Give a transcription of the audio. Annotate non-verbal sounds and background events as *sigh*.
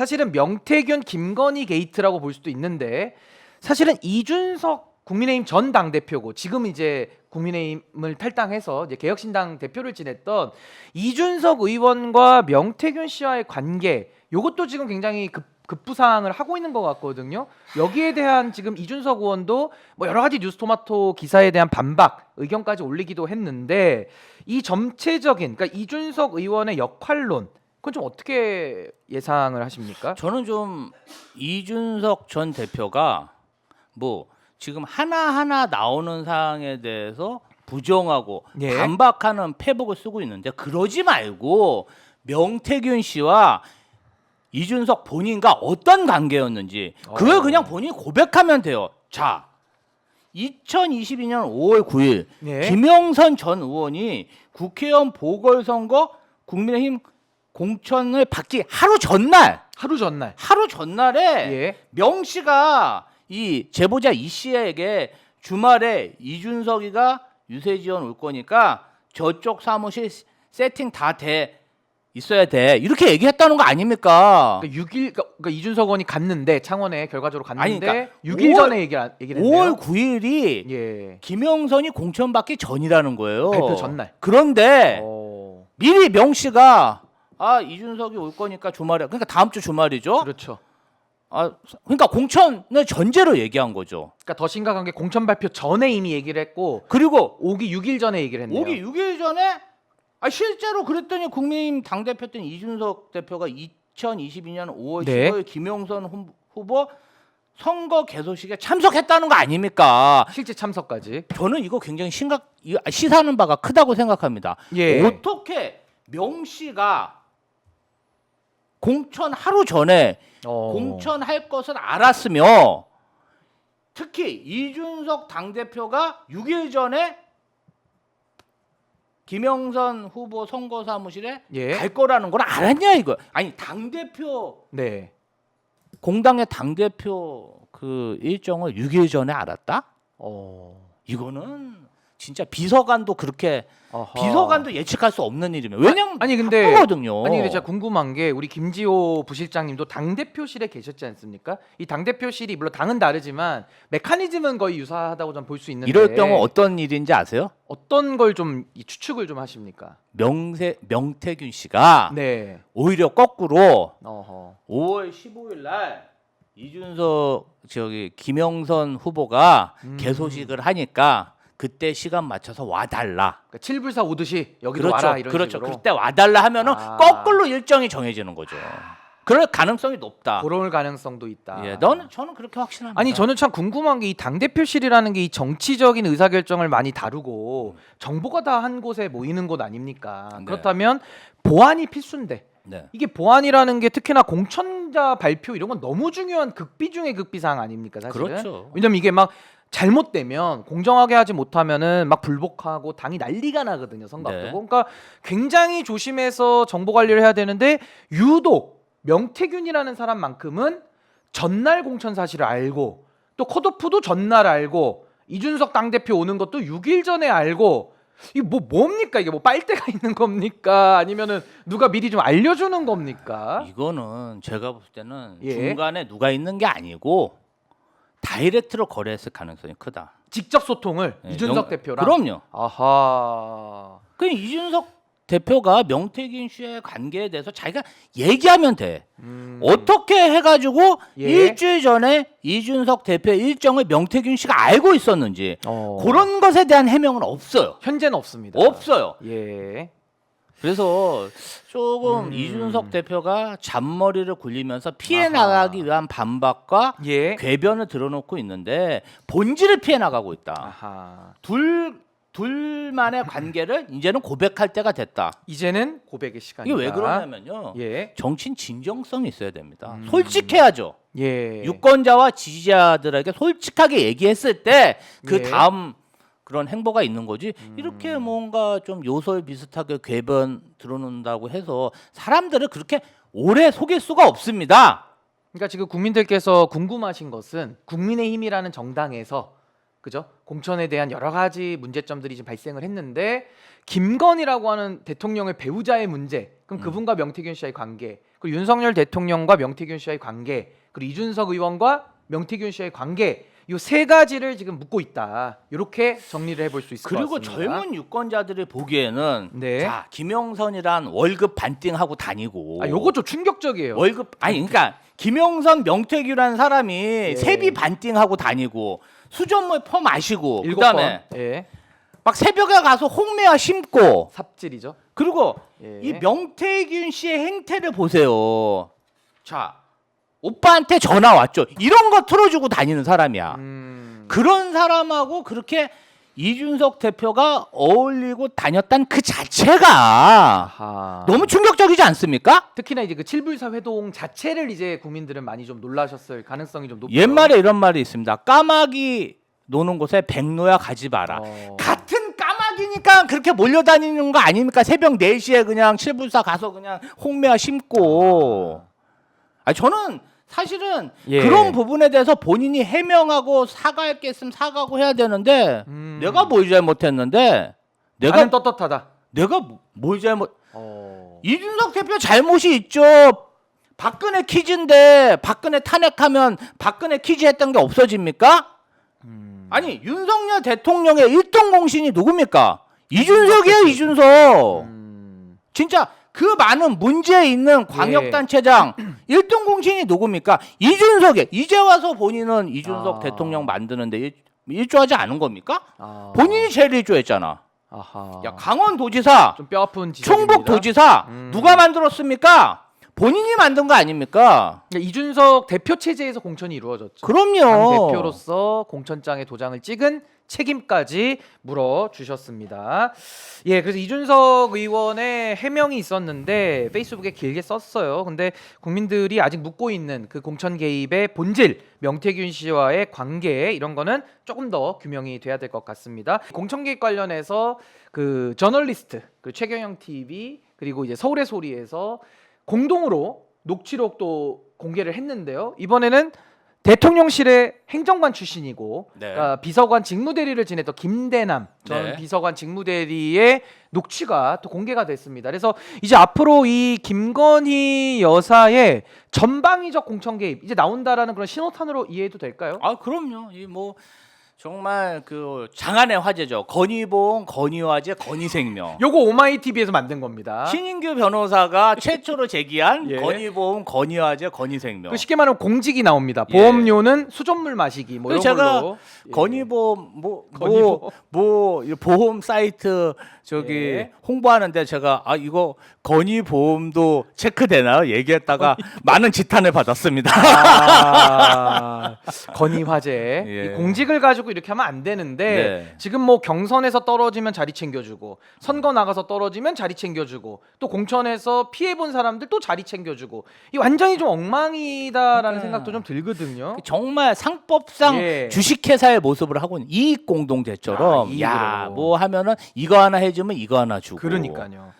사실은 명태균 김건희 게이트라고 볼 수도 있는데 사실은 이준석 국민의힘 전 당대표고 지금 이제 국민의힘을 탈당해서 이제 개혁신당 대표를 지냈던 이준석 의원과 명태균 씨와의 관계 요것도 지금 굉장히 급 급부상을 하고 있는 것 같거든요. 여기에 대한 지금 이준석 의원도 뭐 여러 가지 뉴스토마토 기사에 대한 반박 의견까지 올리기도 했는데 이 전체적인 그러니까 이준석 의원의 역할론 그건 좀 어떻게 예상을 하십니까? 저는 좀 이준석 전 대표가 뭐 지금 하나하나 나오는 사항에 대해서 부정하고 예. 반박하는 페북을 쓰고 있는데 그러지 말고 명태균 씨와 이준석 본인과 어떤 관계였는지 그걸 어. 그냥 본인이 고백하면 돼요. 자, 2022년 5월 9일 예. 김영선 전 의원이 국회의원 보궐선거 국민의힘 공천을 받기 하루 전날 하루 전날 하루 전날에 예. 명 씨가 이 제보자 이 씨에게 주말에 이준석이가 유세지원 올 거니까 저쪽 사무실 세팅 다 돼 있어야 돼 이렇게 얘기했다는 거 아닙니까? 그러니까 6일 그러니까 이준석 의원이 갔는데 창원에 결과적으로 갔는데 그러니까 6일 5월 전에 얘기를 얘기를 했네요. 5월 9일이 예. 김영선이 공천받기 전이라는 거예요. 발표 전날. 그런데 어. 미리 명 씨가 아 이준석이 올 거니까 주말에 그러니까 다음 주 주말이죠. 그렇죠. 아 그러니까 공천을 전제로 얘기한 거죠. 그러니까 더 심각한 게 공천 발표 전에 이미 얘기를 했고 그리고 오기 6일 전에 얘기를 했네요. 오기 6일 전에 아 실제로 그랬더니 국민의힘 당 대표였던 이준석 대표가 2022년 5월 네. 15일 김영선 후- 후보 선거 개소식에 참석했다는 거 아닙니까? 실제 참석까지. 저는 이거 굉장히 심각 이- 시사하는 바가 크다고 생각합니다. 예. 어떻게 명 씨가 공천 하루 전에 어. 공천할 것을 알았으며 특히 이준석 당 대표가 6일 전에 김영선 후보 선거 사무실에 예. 갈 거라는 걸 알았냐 이거. 아니 당 대표 네. 공당의 당 대표 그 일정을 6일 전에 알았다? 어. 이거는 진짜 비서관도 그렇게 어허. 비서관도 예측할 수 없는 일이면 왜냐면 아니, 근데- 바쁘거든요. 아니 근데 제가 궁금한 게 우리 김지호 부실장님도 당 대표실에 계셨지 않습니까? 이 당 대표실이 물론 당은 다르지만 메커니즘은 거의 유사하다고 좀 볼 수 있는데 이럴 경우 어떤 일인지 아세요? 어떤 걸 좀 추측을 좀 하십니까? 명세 명태균 씨가 네. 오히려 거꾸로 어허. 5월 15일 날 이준석 저기 김영선 후보가 음. 개소식을 하니까 그때 시간 맞춰서 와달라. 그러니까 7불사 오듯이 여기도 그렇죠. 와라 이런 그렇죠. 식으로. 그때 와달라 하면은 아. 거꾸로 일정이 정해지는 거죠. 그럴 가능성이 높다. 그럴 가능성도 있다. 예, 너는 저는 그렇게 확신합니다. 아니 저는 참 궁금한 게 이 당 대표실이라는 게 이 정치적인 의사 결정을 많이 다루고 정보가 다 한 곳에 모이는 곳 아닙니까? 네. 그렇다면 보안이 필수인데 네. 이게 보안이라는 게 특히나 공천자 발표 이런 건 너무 중요한 극비 중의 극비 사항 아닙니까 사실은? 그렇죠. 왜냐면 이게 막 잘못되면 공정하게 하지 못하면은 막 불복하고 당이 난리가 나거든요 선거 네. 앞두고 그러니까 굉장히 조심해서 정보 관리를 해야 되는데 유독 명태균이라는 사람만큼은 전날 공천 사실을 알고 또 컷오프도 전날 알고 이준석 당 대표 오는 것도 6일 전에 알고 이게 뭐 뭡니까 이게 뭐 빨대가 *laughs* 있는 겁니까 아니면은 누가 미리 좀 알려주는 겁니까 이거는 제가 봤을 때는 예. 중간에 누가 있는 게 아니고 다이렉트로 거래했을 가능성이 크다. 직접 소통을 예, 이준석 명- 대표랑 그럼요. 아하 그 이준석 대표가 명태균 씨의 관계에 대해서 자기가 얘기하면 돼. 음. 어떻게 해가지고 예. 일주일 전에 이준석 대표 일정을 명태균 씨가 알고 있었는지 어. 그런 것에 대한 해명은 없어요. 현재는 없습니다. 없어요. 예. 그래서 조금 음. 이준석 대표가 잔머리를 굴리면서 피해. 나가기 위한 반박과 예. 궤변을 들어놓고 있는데 본질을 피해 나가고 있다. 아하. 둘 둘만의 관계를 이제는 고백할 때가 됐다. 이제는 고백의 시간이다. 이게 왜 그러냐면요. 예. 정치인 진정성이 있어야 됩니다. 음. 솔직해야죠. 예. 유권자와 지지자들에게 솔직하게 얘기했을 때그 예. 다음 그런 행보가 있는 거지. 음. 이렇게 뭔가 좀 요설 비슷하게 궤변 들어놓는다고 해서 사람들을 그렇게 오래 속일 수가 없습니다. 그러니까 지금 국민들께서 궁금하신 것은 국민의힘이라는 정당에서 그죠? 공천에 대한 여러 가지 문제점들이 지금 발생을 했는데 김건희라고 하는 대통령의 배우자의 문제, 그럼 음. 그분과 명태균 씨와의 관계, 그리고 윤석열 대통령과 명태균 씨와의 관계, 그리고 이준석 의원과 명태균 씨와의 관계, 이 세 가지를 지금 묻고 있다. 이렇게 정리를 해볼 수 있을 그리고 것 같습니다. 젊은 유권자들이 보기에는 네. 자 김영선이란 월급 반띵하고 다니고 아, 좀 충격적이에요. 월급 아니 그러니까 김영선 명태규라는 사람이 예. 세비 반띵하고 다니고 수전물 퍼 마시고 일곱 그다음에 번. 예. 막 새벽에 가서 홍매화 심고 삽질이죠. 그리고 예. 이 명태균 씨의 행태를 보세요. 자 오빠한테 전화 왔죠. 이런 거 틀어주고 다니는 사람이야. 음. 그런 사람하고 그렇게 이준석 대표가 어울리고 다녔단 그 자체가 아하. 너무 충격적이지 않습니까? 특히나 이제 그 칠불사 회동 자체를 이제 국민들은 많이 좀 놀라셨을 가능성이 좀 높죠. 옛말에 이런 말이 있습니다. 까마귀 노는 곳에 백노야 가지 마라. 어. 같은 까마귀니까 그렇게 몰려다니는 거 아닙니까? 새벽 4시에 그냥 칠불사 가서 그냥 홍매화 심고. 아 저는 사실은 예. 그런 부분에 대해서 본인이 해명하고 사과할 게 있으면 사과하고 해야 되는데 음. 내가 뭘 잘못했는데 내가 나는 떳떳하다. 내가 뭐- 뭘 잘못 어. 이준석 대표 잘못이 있죠. 박근혜 퀴즈인데 박근혜 탄핵하면 박근혜 퀴즈 했던 게 없어집니까? 음. 아니 윤석열 대통령의 일등 공신이 누굽니까? 이준석이에요 이준석. 음. 진짜 그 많은 문제 있는 광역단체장 일 1등 공신이 누굽니까? 이준석에 이제 와서 본인은 이준석 아. 대통령 만드는데 일, 일조하지 않은 겁니까? 아. 본인이 제일 일조했잖아. 아하. 야 강원도지사, 좀 뼈아픈 지적입니다. 충북도지사 음. 누가 만들었습니까? 본인이 만든 거 아닙니까? 그러니까 이준석 대표 체제에서 공천이 이루어졌죠. 당 그럼요. 대표로서 공천장에 도장을 찍은 책임까지 물어 주셨습니다. 예, 그래서 이준석 의원의 해명이 있었는데 페이스북에 길게 썼어요. 근데 국민들이 아직 묻고 있는 그 공천 개입의 본질, 명태균 씨와의 관계 이런 거는 조금 더 규명이 돼야 될 것 같습니다. 공천 개입 관련해서 그 저널리스트, 그 최경영 TV 그리고 이제 서울의 소리에서 공동으로 녹취록도 공개를 했는데요. 이번에는 대통령실의 행정관 출신이고 네. 그러니까 비서관 직무대리를 지냈던 김대남 전 네. 비서관 직무대리의 녹취가 또 공개가 됐습니다. 그래서 이제 앞으로 이 김건희 여사의 전방위적 공천 개입 이제 나온다라는 그런 신호탄으로 이해해도 될까요? 아 그럼요. 이뭐 정말 그 장안의 화제죠. 건의보험, 건의화재, 건의생명. 요거 오마이TV에서 만든 겁니다. 신인규 변호사가 *laughs* 최초로 제기한 예. 건의보험, 건의화재, 건의생명. 그 쉽게 말하면 공직이 나옵니다. 예. 보험료는 수돗물 마시기 뭐 이런 제가 걸로 예. 건의보험 뭐 건의보험. 뭐 뭐 보험 사이트 저기 예. 홍보하는데 제가 아 이거 건의보험도 체크되나요? 얘기했다가 *laughs* 많은 지탄을 받았습니다. 아, *laughs* 건의 화제 예. 이 공직을 가지고 이렇게 하면 안 되는데 네. 지금 뭐 경선에서 떨어지면 자리 챙겨주고 선거 나가서 떨어지면 자리 챙겨주고 또 공천에서 피해 본 사람들 또 자리 챙겨주고 이 완전히 좀 엉망이다라는 그러니까. 생각도 좀 들거든요. 정말 상법상 예. 주식회사의 모습을 하고 있는 이익 공동체처럼 아. 야 뭐 하면은 이거 하나 해주면 이거 하나 주고 그러니까요.